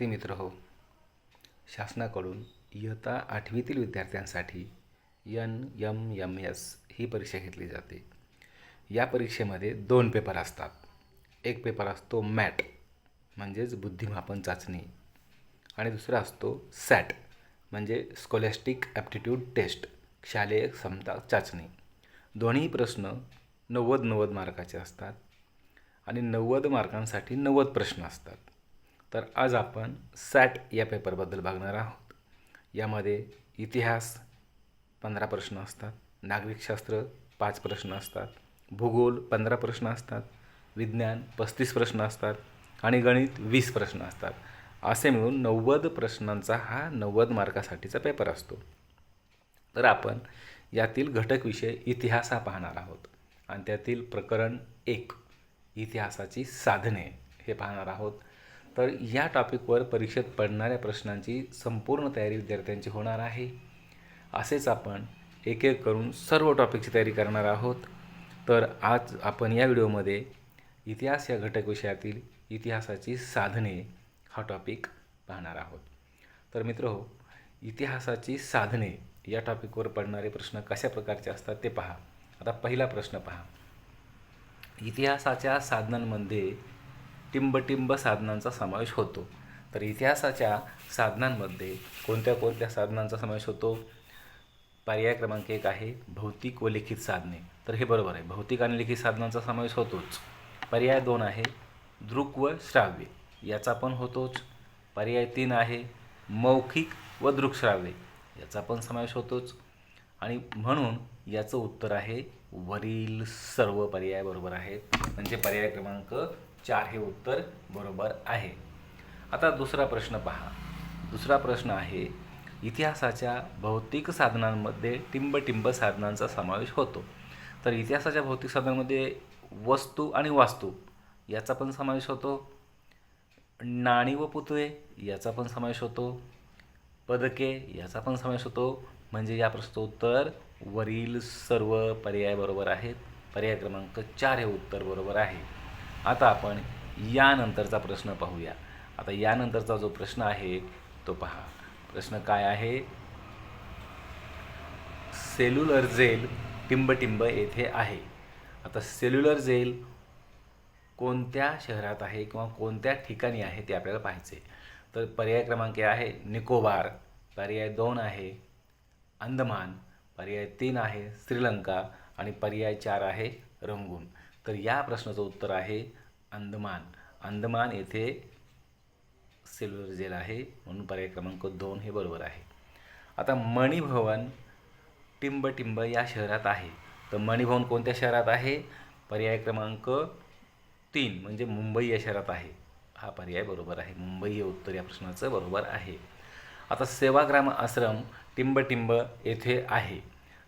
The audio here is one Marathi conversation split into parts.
विद्यार्थी मित्र हो. शासनाकडून इयत्ता आठवीतील विद्यार्थ्यांसाठी यन यम यम एस ही परीक्षा घेतली जाते. या परीक्षेमध्ये दोन पेपर असतात. एक पेपर असतो मॅट म्हणजेच बुद्धिमापन चाचणी. आणि दुसरा असतो सॅट म्हणजे स्कॉलॅस्टिक ॲप्टिट्यूड टेस्ट शालेय क्षमता चाचणी. दोन्ही प्रश्न नव्वद नव्वद मार्काचे असतात. आणि नव्वद मार्कांसाठी नव्वद प्रश्न असतात. तर आज आपण सॅट या पेपरबद्दल बघणार आहोत. यामध्ये इतिहास पंधरा प्रश्न असतात नागरिकशास्त्र पाच प्रश्न असतात भूगोल पंधरा प्रश्न असतात विज्ञान पस्तीस प्रश्न असतात आणि गणित वीस प्रश्न असतात. असे मिळून नव्वद प्रश्नांचा हा नव्वद मार्कासाठीचा पेपर असतो. तर आपण यातील घटक विषय इतिहास हा पाहणार आहोत आणि त्यातील प्रकरण एक इतिहासाची साधने हे पाहणार आहोत. तर या टॉपिकवर परीक्षेत पडणाऱ्या प्रश्नांची संपूर्ण तयारी विद्यार्थ्यांची होणार आहे. असेच आपण एक एक करून सर्व टॉपिकची तयारी करणार आहोत. तर आज आपण या व्हिडिओमध्ये इतिहास या घटक विषयातील इतिहासाची साधने हा टॉपिक पाहणार आहोत. तर मित्र हो इतिहासाची साधने या टॉपिकवर पडणारे प्रश्न कशा प्रकारचे असतात ते पहा. आता पहिला प्रश्न पहा. इतिहासाच्या साधनांमध्ये टिंबटिंब साधनांचा समावेश होतो. तर इतिहासाच्या साधनांमध्ये कोणत्या कोणत्या साधनांचा समावेश होतो? पर्याय क्रमांक एक आहे भौतिक व लिखित साधने. तर हे बरोबर आहे. भौतिक आणि लिखित साधनांचा समावेश होतोच. पर्याय दोन आहे दृक व श्राव्य. याचा पण होतोच. पर्याय तीन आहे मौखिक व दृकश्राव्य याचा पण समावेश होतोच. आणि म्हणून याचं उत्तर आहे वरील सर्व पर्याय बरोबर आहेत. म्हणजे पर्याय क्रमांक चार हे उत्तर बरोबर आहे. आता दुसरा प्रश्न पहा. दुसरा प्रश्न आहे इतिहासाच्या भौतिक साधनांमध्ये टिंबटिंब साधनांचा समावेश होतो. तर इतिहासाच्या भौतिक साधनांमध्ये वस्तू आणि वास्तू याचा पण समावेश होतो. नाणी व पुतळे याचा पण समावेश होतो. पदके याचा पण समावेश होतो. म्हणजे या प्रश्नाचं उत्तर वरील सर्व पर्याय बरोबर आहेत. पर्याय क्रमांक चार हे उत्तर बरोबर आहे. आता आपण यानंतरचा प्रश्न पाहूया. आता यानंतरचा जो प्रश्न आहे तो पहा. प्रश्न काय आहे? सेल्युलर जेल टिंबटिंब येथे आहे. आता सेल्युलर जेल कोणत्या शहरात आहे किंवा कोणत्या ठिकाणी आहे ते आपल्याला पाहायचे तर पर्याय क्रमांक आहे निकोबार पर्याय दोन आहे अंदमान पर्याय तीन आहे श्रीलंका आणि पर्याय चार आहे रंगून. तर या प्रश्नाचं उत्तर आहे अंदमान. अंदमान येथे सिल्वर जेल आहे. म्हणून पर्याय क्रमांक दोन हे बरोबर आहे. आता मणिभवन टिंबटिंब या शहरात आहे. तर मणिभवन कोणत्या शहरात आहे? पर्याय क्रमांक तीन म्हणजे मुंबई या शहरात आहे. हा पर्याय बरोबर आहे. मुंबई हे उत्तर या प्रश्नाचं बरोबर आहे. आता सेवाग्राम आश्रम टिंबटिंब येथे आहे.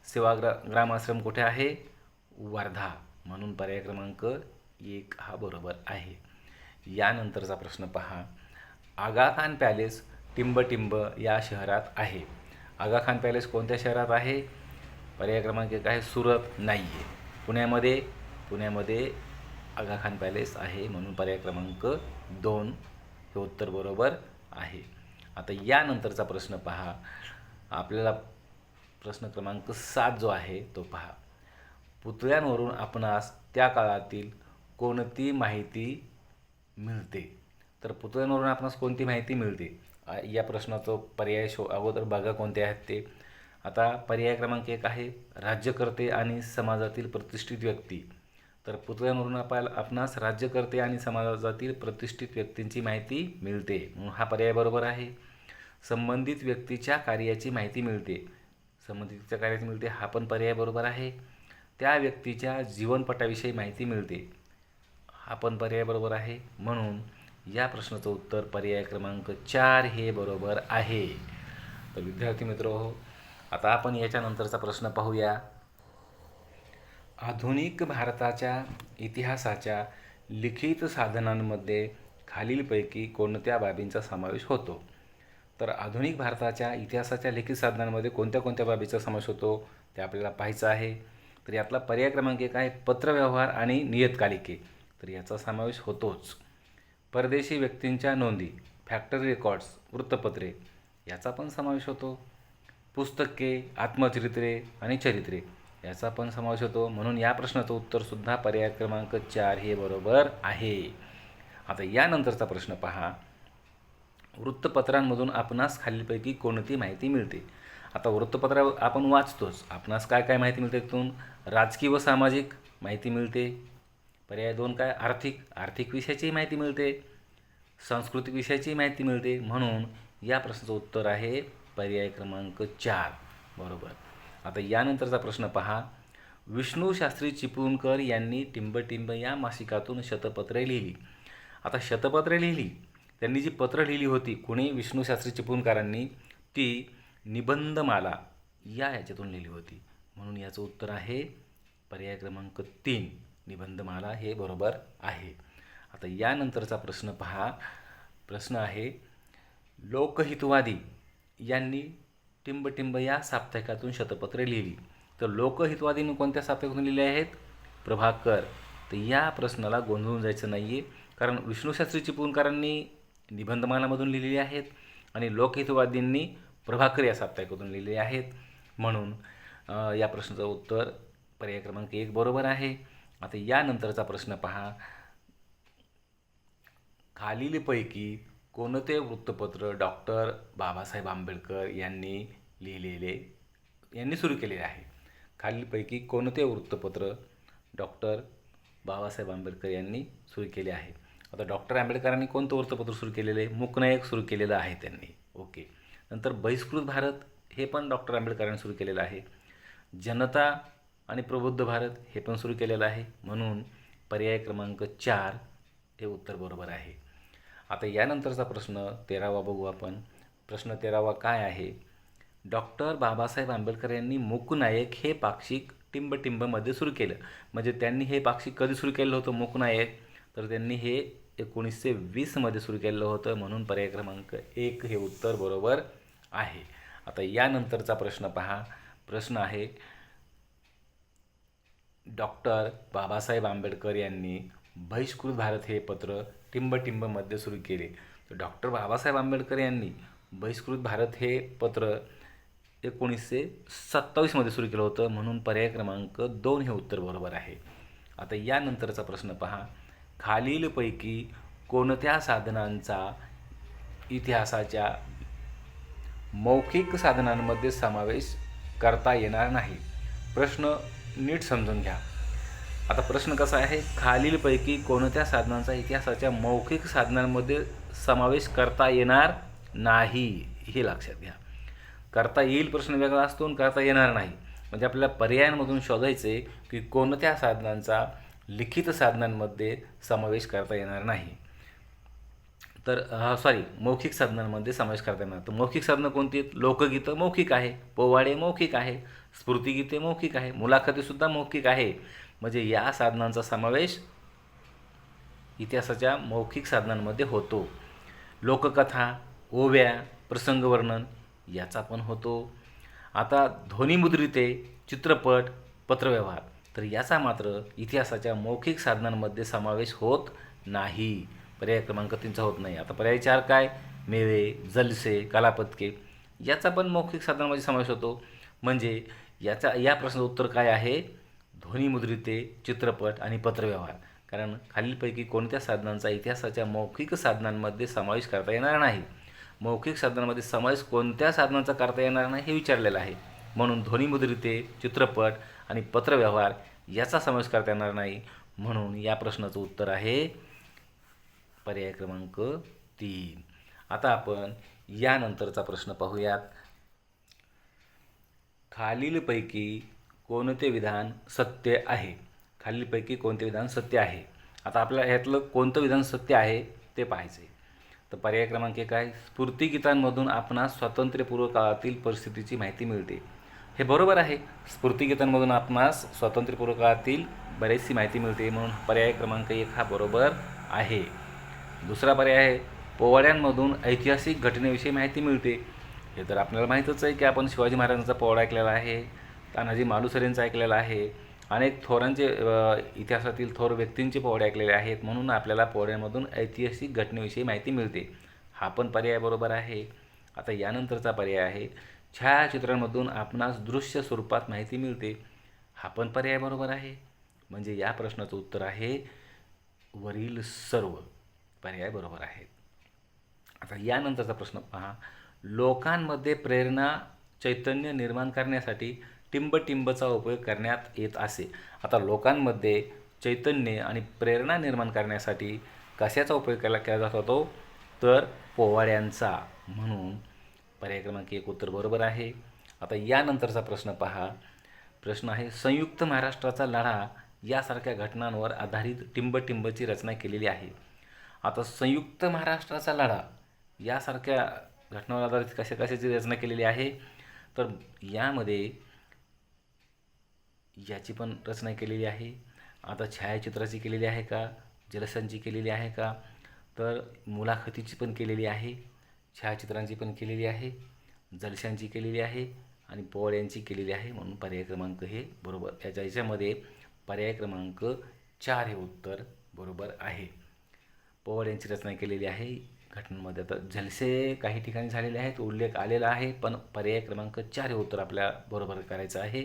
सेवाग्रा ग्राम आश्रम कुठे आहे? वर्धा. म्हणून पर्याय क्रमांक एक हा बरोबर आहे. यानंतरचा प्रश्न पहा. आगा खान पॅलेस टिंबटिंब या शहरात आहे. आगा खान पॅलेस कोणत्या शहरात आहे? पर्याय क्रमांक एक आहे सुरत नाही आहे पुण्यामध्ये पुण्यामध्ये आगा खान पॅलेस आहे म्हणून पर्याय क्रमांक दोन हे उत्तर बरोबर आहे. आता यानंतरचा प्रश्न पहा. आपल्याला प्रश्न क्रमांक सात जो आहे तो पहा. पुतळ्यांवरून आपणास त्या काळातील कोणती माहिती मिळते? तर पुतळ्यांवरून आपणास कोणती माहिती मिळते? या प्रश्नाचं पर्याय शो अगोदर बघा कोणते आहेत ते. आता पर्याय क्रमांक एक आहे राज्यकर्ते आणि समाजातील प्रतिष्ठित व्यक्ती. तर पुतळ्यांवरून आपल्याला आपणास राज्यकर्ते आणि समाजातील प्रतिष्ठित व्यक्तींची माहिती मिळते. म्हणून हा पर्याय बरोबर आहे. संबंधित व्यक्तीच्या कार्याची माहिती मिळते. संबंधितच्या कार्याची मिळते हा पण पर्याय बरोबर आहे. त्या व्यक्तीच्या जीवनपटाविषयी माहिती मिळते. हा पण पर्याय बरोबर आहे? म्हणून या प्रश्नाचं उत्तर पर्याय क्रमांक चार हे बरोबर आहे. तर विद्यार्थी मित्र हो आता आपण याच्यानंतरचा प्रश्न पाहूया. आधुनिक भारताच्या इतिहासाच्या लिखित साधनांमध्ये खालीलपैकी कोणत्या बाबींचा समावेश होतो? तर आधुनिक भारताच्या इतिहासाच्या लिखित साधनांमध्ये कोणत्या कोणत्या बाबीचा समावेश होतो? ते आपल्याला पाहायचं आहे. तर यातला पर्याय क्रमांक एक आहे पत्रव्यवहार आणि नियतकालिके. तर याचा समावेश होतोच. परदेशी व्यक्तींच्या नोंदी फॅक्टरी रेकॉर्ड्स वृत्तपत्रे याचा पण समावेश होतो. पुस्तके आत्मचरित्रे आणि चरित्रे याचा पण समावेश होतो. म्हणून या प्रश्नाचं उत्तरसुद्धा पर्याय क्रमांक चार हे बरोबर आहे. आता यानंतरचा प्रश्न पहा. वृत्तपत्रांमधून आपणास खालीलपैकी कोणती माहिती मिळते? आता वृत्तपत्र आपण वाचतोच. आपणास काय काय माहिती मिळते तिथून राजकीय व सामाजिक माहिती मिळते. पर्याय दोन काय? आर्थिक. आर्थिक विषयाचीही माहिती मिळते. सांस्कृतिक विषयाची माहिती मिळते. म्हणून या प्रश्नाचं उत्तर आहे पर्याय क्रमांक चार. बरोबर. आता यानंतरचा प्रश्न पहा. विष्णू शास्त्री चिपळूणकर यांनी टिंबटिंब या मासिकातून शतपत्रे लिहिली. आता शतपत्रे लिहिली. त्यांनी जी पत्र लिहिली होती कुणी? विष्णू शास्त्री चिपळूणकरांनी. ती निबंधमाला या ह्याच्यातून लिहिली होती. म्हणून याचं उत्तर आहे पर्याय क्रमांक तीन निबंधमाला हे बरोबर आहे. आता यानंतरचा प्रश्न पहा. प्रश्न आहे लोकहितवादी यांनी टिंबटिंब या साप्ताहिकातून शतपत्रे लिहिली. तर लोकहितवादीने कोणत्या साप्ताहिकातून लिहिले आहेत? प्रभाकर. तर या प्रश्नाला गोंधळून जायचं नाही आहे कारण विष्णूशास्त्री चिपळूणकरांनी निबंधमालामधून लिहिलेली आहेत आणि लोकहितवादींनी प्रभाकर या साप्ताहिकातून लिहिले आहेत. म्हणून या प्रश्नाचं उत्तर पर्याय क्रमांक एक बरोबर आहे. आता यानंतरचा प्रश्न पहा. खालीलपैकी कोणते वृत्तपत्र डॉक्टर बाबासाहेब आंबेडकर यांनी लिहिलेले यांनी सुरू केलेले आहे? खालीलपैकी कोणते वृत्तपत्र डॉक्टर बाबासाहेब आंबेडकर यांनी सुरू केले आहे? आता डॉक्टर आंबेडकरांनी कोणतं वृत्तपत्र सुरू केलेलं? आहे मुकनायक सुरू केलेलं आहे त्यांनी. ओके. नंतर बहिष्कृत भारत हे पण डॉक्टर आंबेडकरांनी सुरू केलेलं आहे. जनता आणि प्रबुद्ध भारत हे पण सुरू केलेलं आहे. म्हणून पर्याय क्रमांक चार हे उत्तर बरोबर आहे. आता यानंतरचा प्रश्न तेरावा बघू आपण. प्रश्न तेरावा काय आहे? डॉक्टर बाबासाहेब आंबेडकर यांनी मूकनायक हे पाक्षिक टिंबटिंबमध्ये सुरू केलं. म्हणजे त्यांनी हे पाक्षिक कधी सुरू केलं होतं? मूकनायक तर त्यांनी हे एकोणीसशे वीसमध्ये सुरू केलेलं होतं. म्हणून पर्याय क्रमांक एक हे उत्तर बरोबर आहे. आता यानंतरचा प्रश्न पहा. प्रश्न आहे. डॉक्टर बाबासाहेब आंबेडकर यांनी बहिष्कृत भारत हे पत्र टिंबटिंबमध्ये सुरू केले. तर डॉक्टर बाबासाहेब आंबेडकर यांनी बहिष्कृत भारत हे पत्र एकोणीसशे सत्तावीसमध्ये सुरू केलं होतं. म्हणून पर्याय क्रमांक दोन हे उत्तर बरोबर आहे. आता यानंतरचा प्रश्न पहा. खालीलपैकी कोणत्या साधनांचा इतिहासाच्या मौखिक साधनांमध्ये समावेश करता येणार नाही. प्रश्न नीट समजून घ्या. आता प्रश्न कसा आहे? खालीलपैकी कोणत्या साधनांचा इतिहासाच्या मौखिक साधनांमध्ये समावेश करता येणार नाही हे लक्षात घ्या. करता येईल प्रश्न वेगळा असतो आणि करता येणार नाही. म्हणजे आपल्याला पर्यायांमधून शोधायचे की कोणत्या साधनांचा लिखित साधनांमध्ये समावेश करता येणार नाही. तर सॉरी मौखिक साधनांमध्ये समावेश करता येणार. तर मौखिक साधनं कोणती आहेत? लोकगीतं मौखिक आहे पोवाडे मौखिक आहे स्फूर्तिगीते मौखिक आहे मुलाखतीसुद्धा मौखिक आहे. म्हणजे या साधनांचा समावेश इतिहासाच्या मौखिक साधनांमध्ये होतो. लोककथा ओव्या प्रसंगवर्णन याचा पण होतो. आता ध्वनिमुद्रिते चित्रपट पत्रव्यवहार तर याचा मात्र इतिहासाच्या मौखिक साधनांमध्ये समावेश होत नाही. पर्याय क्रमांक तीनचा होत नाही. आता पर्याय चार काय? मेवे जलसे कलापतके. याचा पण मौखिक साधनांमध्ये समावेश होतो. म्हणजे याचा या प्रश्नाचं उत्तर काय आहे? ध्वनिमुद्रिते चित्रपट आणि पत्रव्यवहार. कारण खालीलपैकी कोणत्या साधनांचा इतिहासाच्या मौखिक साधनांमध्ये समावेश करता येणार नाही? मौखिक साधनांमध्ये समावेश कोणत्या साधनांचा करता येणार नाही हे विचारलेलं आहे. म्हणून ध्वनिमुद्रिते चित्रपट आणि पत्रव्यवहार याचा समावेश करता येणार नाही. म्हणून या प्रश्नाचं उत्तर आहे पर्याय क्रमांक तीन. आता आपण यानंतरचा प्रश्न पाहूयात. खालीलपैकी कोणते विधान सत्य आहे? खालीलपैकी कोणते विधान सत्य आहे? आता आपल्या ह्यातलं कोणतं विधान सत्य आहे ते पाहायचं आहे तर पर्याय क्रमांक एक आहे स्फूर्तिगीतांमधून आपणास स्वातंत्र्यपूर्व काळातील परिस्थितीची माहिती मिळते. हे बरोबर आहे. स्फूर्तिगीतांमधून आपणास स्वातंत्र्यपूर्व काळातील बरीचशी माहिती मिळते म्हणून पर्याय क्रमांक एक हा बरोबर आहे. दुसरा पर्याय आहे पोवाड्यांमधून ऐतिहासिक घटनेविषयी माहिती मिळते. हे तर आपल्याला माहीतच आहे की आपण शिवाजी महाराजांचा पोवाडा ऐकलेला आहे तानाजी मालुसरेंचा ऐकलेला आहे अनेक थोरांचे इतिहासातील थोर व्यक्तींचे पोवाडे ऐकलेले आहेत म्हणून आपल्याला पोवाड्यांमधून ऐतिहासिक घटनेविषयी माहिती मिळते. हा पण पर्याय बरोबर आहे. आता यानंतरचा पर्याय आहे छायाचित्रांमधून आपणास दृश्य स्वरूपात माहिती मिळते. हा पण पर्याय बरोबर आहे. म्हणजे या प्रश्नाचं उत्तर आहे वरील सर्व. पर्याय बरोबर आहेत. आता यानंतरचा प्रश्न पहा. लोकांमध्ये प्रेरणा चैतन्य निर्माण करण्यासाठी टिंबटिंबचा उपयोग करण्यात येत असे. आता लोकांमध्ये चैतन्य आणि प्रेरणा निर्माण करण्यासाठी कशाचा उपयोग केला केला जात होतो? तर पोवाड्यांचा. म्हणून पर्याय क्रमांक एक उत्तर बरोबर आहे. आता यानंतरचा प्रश्न पहा. प्रश्न आहे संयुक्त महाराष्ट्राचा लढा यासारख्या घटनांवर आधारित टिंबटिंबची रचना केलेली आहे. आता संयुक्त महाराष्ट्राचा लढा यासारख्या घटनावर आधारित कशा कशाची रचना केलेली आहे? तर यामध्ये याची पण रचना केलेली आहे. आता छायाचित्राची केलेली आहे का? जलसांची केलेली आहे का? तर मुलाखतीची पण केलेली आहे. छायाचित्रांची पण केलेली आहे. जलशांची केलेली आहे आणि पोवाड्यांची केलेली आहे म्हणून पर्याय क्रमांक हे बरोबर. याच्या याच्यामध्ये पर्याय क्रमांक चार हे उत्तर बरोबर आहे. पोवाड्यांची रचना केलेली आहे. घटनांमध्ये आता जलसे काही ठिकाणी झालेले आहेत उल्लेख आलेला आहे पण पर्याय क्रमांक चार हे उत्तर आपल्या बरोबर करायचं आहे.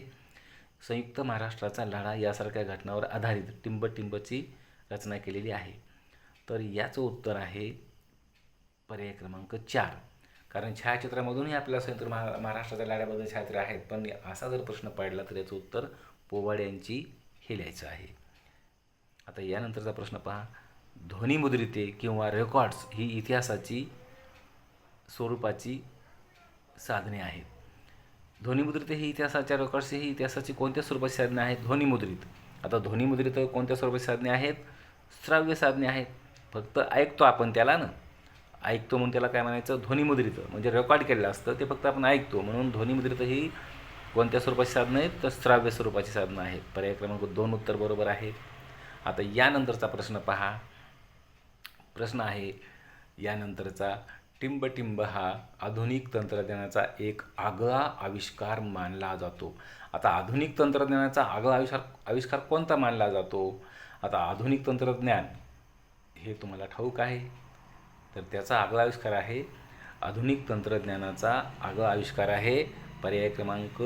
संयुक्त महाराष्ट्राचा लढा यासारख्या घटनावर आधारित टिंब टिंबची रचना केलेली आहे. तर याचं उत्तर आहे पर्याय क्रमांक चार. कारण छायाचित्रामधूनही आपल्या संयुक्त महा महाराष्ट्राच्या लढ्याबद्दल छायाचित्र आहेत पण असा जर प्रश्न पडला तर याचं उत्तर पोवाड्यांची हे लिहायचं आहे. आता यानंतरचा प्रश्न पहा. ध्वनिमुद्रिते किंवा रेकॉर्ड्स ही इतिहासाची स्वरूपाची साधने आहेत. ध्वनिमुद्रित ही इतिहासाच्या रेकॉर्ड्स ही इतिहासाची कोणत्या स्वरूपाची साधने आहेत? ध्वनिमुद्रित आता ध्वनिमुद्रित कोणत्या स्वरूपाची साधने आहेत? श्राव्य साधने आहेत. फक्त ऐकतो आपण त्याला ना. ऐकतो म्हणून त्याला काय म्हणायचं? ध्वनिमुद्रित म्हणजे रेकॉर्ड केलेलं असतं ते फक्त आपण ऐकतो. म्हणून ध्वनिमुद्रित ही कोणत्या स्वरूपाची साधनं आहेत? तर श्राव्य स्वरूपाची साधनं आहेत. पर्याय क्रमांक दोन उत्तर बरोबर आहे. आता यानंतरचा प्रश्न पहा. प्रश्न आहे. यानंतरचा टिंबटिंब हा आधुनिक तंत्रज्ञानाचा एक आगळा आविष्कार मानला जातो. आता आधुनिक तंत्रज्ञानाचा आगळा आविष्कार आविष्कार कोणता मानला जातो? आता आधुनिक तंत्रज्ञान हे तुम्हाला ठाऊक आहे. तर त्याचा आगळा आविष्कार आहे. आधुनिक तंत्रज्ञानाचा आगळा आविष्कार आहे. पर्याय क्रमांक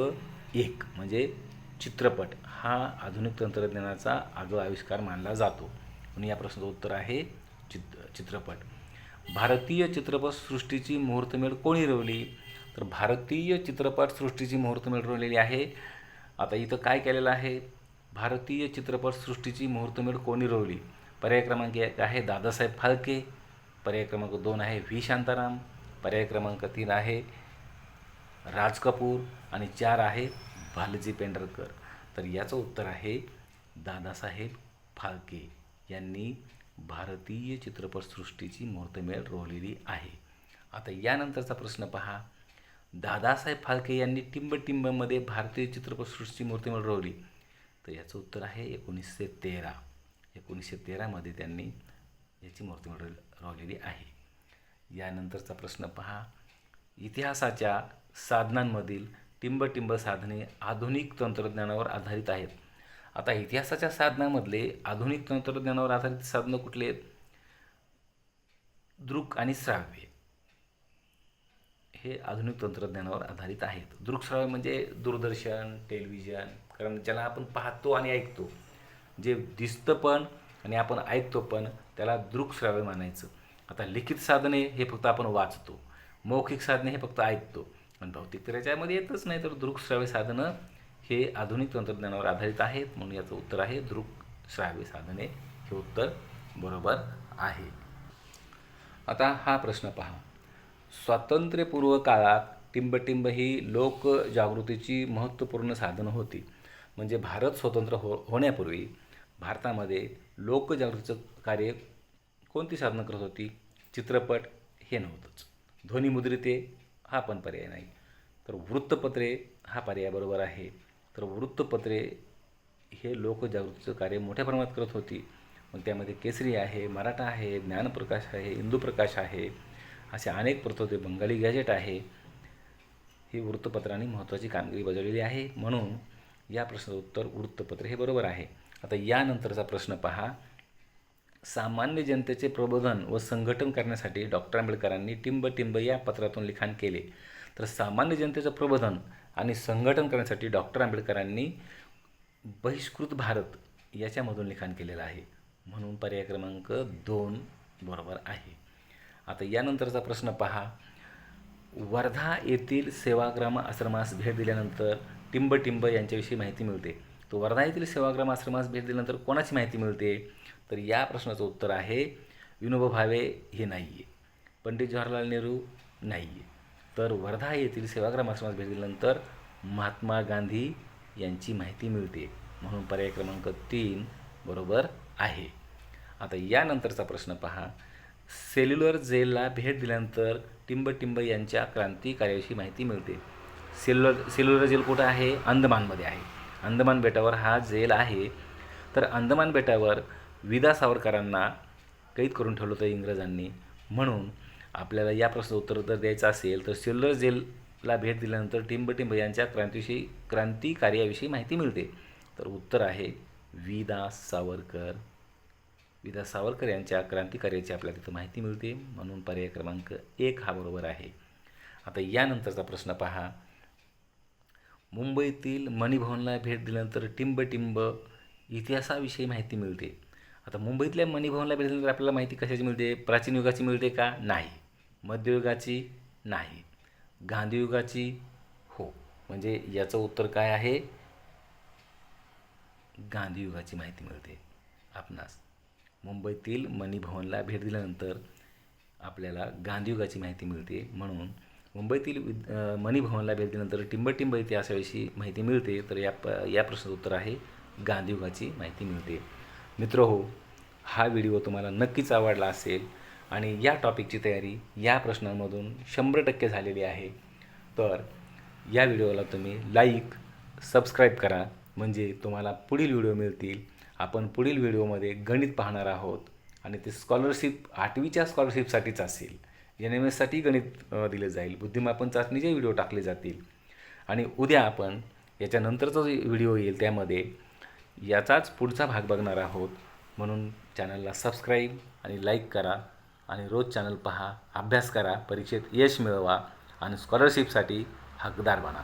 एक म्हणजे चित्रपट. हा आधुनिक तंत्रज्ञानाचा आगळा आविष्कार मानला जातो. म्हणून या प्रश्नाचं उत्तर आहे चित चित्रपट. भारतीय चित्रपटसृष्टीची मुहूर्तमेढ कोणी रवली? तर भारतीय चित्रपटसृष्टीची मुहूर्तमेढ रवलेली आहे. आता इथं काय केलेलं आहे? भारतीय चित्रपटसृष्टीची मुहूर्तमेढ कोणी रवली? पर्याय क्रमांक एक आहे दादासाहेब फाळके. पर्याय क्रमांक दोन आहे व्ही. शांताराम. पर्याय क्रमांक तीन आहे राज कपूर. आणि चार आहे भालजी पेंढरकर. तर याचं उत्तर आहे दादासाहेब फाळके यांनी भारतीय चित्रपटसृष्टीची मूर्तमेळ रोवलेली आहे. आता यानंतरचा प्रश्न पहा. दादासाहेब फाळके यांनी टिंबटिंबमध्ये भारतीय चित्रपटसृष्टीची मुहूर्तमेढ रोवली. तर याचं उत्तर आहे एकोणीसशे तेरा. एकोणीसशे तेरामध्ये त्यांनी याची मूर्तिमंड रोवलेली आहे. यानंतरचा प्रश्न पहा. इतिहासाच्या साधनांमधील टिंबटिंब साधने आधुनिक तंत्रज्ञानावर आधारित आहेत. आता इतिहासाच्या साधनामधले आधुनिक तंत्रज्ञानावर आधारित साधनं कुठले आहेत? दृक आणि श्राव्य. हे आधुनिक तंत्रज्ञानावर आधारित आहेत. दृकश्राव्य म्हणजे दूरदर्शन टेलिव्हिजन कारण ज्याला आपण पाहतो आणि ऐकतो. जे दिसतं पण आणि आपण ऐकतो पण त्याला दृकश्राव्य मानायचं आता लिखित साधने हे फक्त आपण वाचतो. मौखिक साधने हे फक्त ऐकतो. आणि भौतिक तर याच्यामध्ये येतच नाही तर दृकश्राव्य साधनं हे आधुनिक तंत्रज्ञानावर आधारित आहेत म्हणून याचं उत्तर आहे दृकश्राव्य साधने. हे उत्तर बरोबर आहे. आता हा प्रश्न पहा. स्वातंत्र्यपूर्व काळात टिंबटिंब ही लोकजागृतीची महत्त्वपूर्ण साधनं होती. म्हणजे भारत स्वतंत्र हो होण्यापूर्वी भारतामध्ये लोकजागृतीचं कार्य कोणती साधनं करत होती? चित्रपट हे नव्हतंच. ध्वनिमुद्रिते हा पण पर्याय नाही. तर वृत्तपत्रे हा पर्याय बरोबर आहे. तर वृत्तपत्रे हे लोकजागृतीचं कार्य मोठ्या प्रमाणात करत होती. मग त्यामध्ये केसरी आहे मराठा आहे ज्ञानप्रकाश आहे इंदूप्रकाश आहे असे अनेक प्रत होते बंगाली गॅजेट आहे. ही वृत्तपत्रांनी महत्त्वाची कामगिरी बजावलेली आहे. म्हणून या प्रश्नाचं उत्तर वृत्तपत्र हे बरोबर आहे. आता यानंतरचा प्रश्न पहा. सामान्य जनतेचे प्रबोधन व संघटन करण्यासाठी डॉक्टर आंबेडकरांनी टिंब टिंब या पत्रातून लिखाण केले. तर सामान्य जनतेचं प्रबोधन आणि संघटन करण्यासाठी डॉक्टर आंबेडकरांनी बहिष्कृत भारत याच्यामधून लिखाण केलेलं आहे. म्हणून पर्याय क्रमांक दोन बरोबर आहे. आता यानंतरचा प्रश्न पहा. वर्धा येथील सेवाग्राम आश्रमास भेट दिल्यानंतर टिंब टिंब यांच्याविषयी माहिती मिळते. तो वर्धा येथील सेवाग्राम आश्रमास भेट दिल्यानंतर कोणाची माहिती मिळते? तर या प्रश्नाचं उत्तर आहे विनोबा भावे हे नाही आहे पंडित जवाहरलाल नेहरू नाही आहे तर वर्धा येथील सेवाग्राम आश्रमास भेट दिल्यानंतर महात्मा गांधी यांची माहिती मिळते. म्हणून पर्याय क्रमांक तीन बरोबर आहे. आता यानंतरचा प्रश्न पहा. सेल्युलर जेलला भेट दिल्यानंतर टिंब टिंब यांच्या क्रांतिकार्याविषयी माहिती मिळते. सेल्युलर सेल्युलर जेल कुठं आहे? अंदमानमध्ये आहे. अंदमान बेटावर हा जेल आहे. तर अंदमान बेटावर विदा सावरकरांना कैद करून ठेवलं होतं इंग्रजांनी. म्हणून आपल्याला या प्रश्नाचं उत्तर जर द्यायचं असेल तर सेल्युलर जेलला भेट दिल्यानंतर टिंब टिंब यांच्या क्रांतीविषयी क्रांती कार्याविषयी माहिती मिळते. तर उत्तर आहे विदा सावरकर. विदा सावरकर यांच्या क्रांतिकार्याची आपल्याला तिथं माहिती मिळते. म्हणून पर्याय क्रमांक एक हा बरोबर आहे. आता यानंतरचा प्रश्न पहा. मुंबईतील मणिभवनला भेट दिल्यानंतर टिंब टिंब इतिहासाविषयी माहिती मिळते. आता मुंबईतल्या मणिभवनला भेट दिल्यानंतर आपल्याला माहिती कशाची मिळते? प्राचीन युगाची मिळते का? नाही. मध्ययुगाची नाही गांधीयुगाची हो. म्हणजे याचं उत्तर काय आहे? गांधीयुगाची माहिती मिळते. आपणास मुंबईतील मणिभवनला भेट दिल्यानंतर आपल्याला गांधीयुगाची माहिती मिळते. म्हणून मुंबईतील विद मणिभवनला भेट दिल्यानंतर टिंबटिंब इतिहासाविषयी माहिती मिळते. तर या प या प्रश्नाचं उत्तर आहे गांधीयुगाची माहिती मिळते. मित्र हो हा व्हिडिओ तुम्हाला नक्कीच आवडला असेल आणि या टॉपिकची तयारी या प्रश्नांमधून शंभर टक्के झालेली आहे. तर या व्हिडिओला तुम्ही लाईक सबस्क्राईब करा. म्हणजे तुम्हाला पुढील व्हिडिओ मिळतील. आपण पुढील व्हिडिओमध्ये गणित पाहणार आहोत. आणि ते स्कॉलरशिप आठवीच्या स्कॉलरशिपसाठीच असेल. एन एम एससाठी गणित दिलं जाईल. बुद्धिमापन चाचणीचे व्हिडिओ टाकले जातील. आणि उद्या आपण याच्यानंतरचा जो व्हिडिओ येईल त्यामध्ये याचाच पुढचा भाग बघणार आहोत. म्हणून चॅनलला सबस्क्राईब आणि लाईक करा. आणि रोज चॅनल पहा अभ्यास करा परीक्षेत यश मिळवा आणि स्कॉलरशिपसाठी हकदार बना.